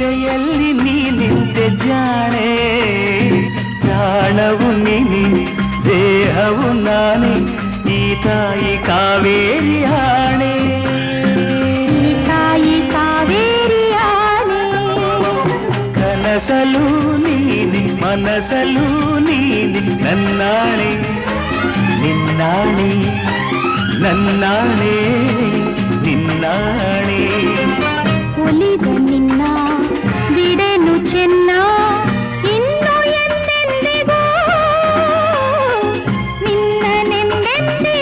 ಎದೆಯಲ್ಲಿ ನೀನಿಂದೆ ಜಾಣೆ ಪ್ರಾಣವು ನೀನಿ ದೇಹವು ನಾನೆ ಈ ತಾಯಿ ಕಾವೇರಿ ಆಣೆ ಈ ತಾಯಿ ಕಾವೇರಿ ಆಣೆ ಕನಸಲು ನೀನಿ ಮನಸಲು ನೀನಿ ನನ್ನಾಣೆ ನಿನ್ನಾಣೆ ನನ್ನಾಣೆ है